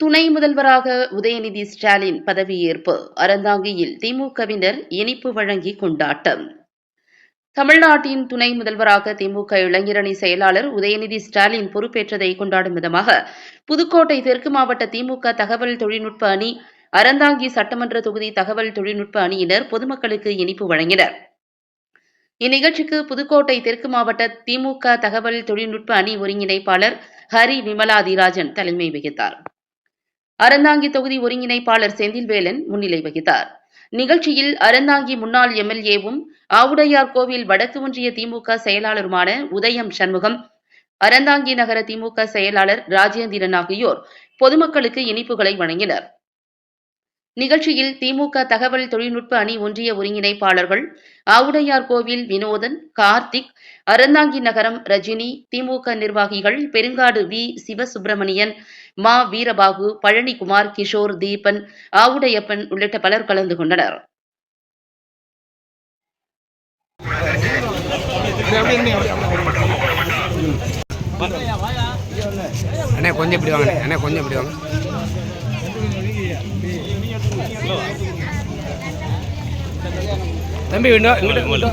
துணை முதல்வராக உதயநிதி ஸ்டாலின் பதவியேற்பு. அறந்தாங்கியில் திமுகவினர் இனிப்பு வழங்கி கொண்டாட்டம். தமிழ்நாட்டின் துணை முதல்வராக திமுக இளைஞரணி செயலாளர் உதயநிதி ஸ்டாலின் பொறுப்பேற்றதை கொண்டாடும் விதமாக புதுக்கோட்டை தெற்கு மாவட்ட திமுக தகவல் தொழில்நுட்ப அணி அறந்தாங்கி சட்டமன்ற தொகுதி தகவல் தொழில்நுட்ப அணியினர் பொதுமக்களுக்கு இனிப்பு வழங்கினர். இந்நிகழ்ச்சிக்கு புதுக்கோட்டை தெற்கு மாவட்ட திமுக தகவல் தொழில்நுட்ப அணி ஒருங்கிணைப்பாளர் ஹரி விமலாதிராஜன் தலைமை வகித்தார். அறந்தாங்கி தொகுதி ஒருங்கிணைப்பாளர் செந்தில்வேலன் முன்னிலை வகித்தார். நிகழ்ச்சியில் அறந்தாங்கி முன்னாள் எம்எல்ஏவும் ஆவுடையார் கோவில் வடக்கு ஒன்றிய திமுக செயலாளருமான உதயம் சண்முகம் அறந்தாங்கி நகர திமுக செயலாளர் ராஜேந்திரன் ஆகியோர் பொதுமக்களுக்கு இனிப்புகளை வழங்கினர். நிகழ்ச்சியில் திமுக தகவல் தொழில்நுட்ப அணி ஒன்றிய ஒருங்கிணைப்பாளர்கள் ஆவுடையார் கோவில் வினோதன் கார்த்திக் அறந்தாங்கி நகரம் ரஜினி திமுக நிர்வாகிகள் பெருங்காடு வி. சிவசுப்பிரமணியன் மா. வீரபாகு பழனிக்குமார் கிஷோர் தீபன் ஆவுடையப்பன் உள்ளிட்ட பலர் கலந்து கொண்டனர். அண்ணே கொஞ்சம் இப்படி வாங்க அண்ணே கொஞ்சம் இப்படி வாங்க. தம்பி விண்டோ இங்கிட்ட.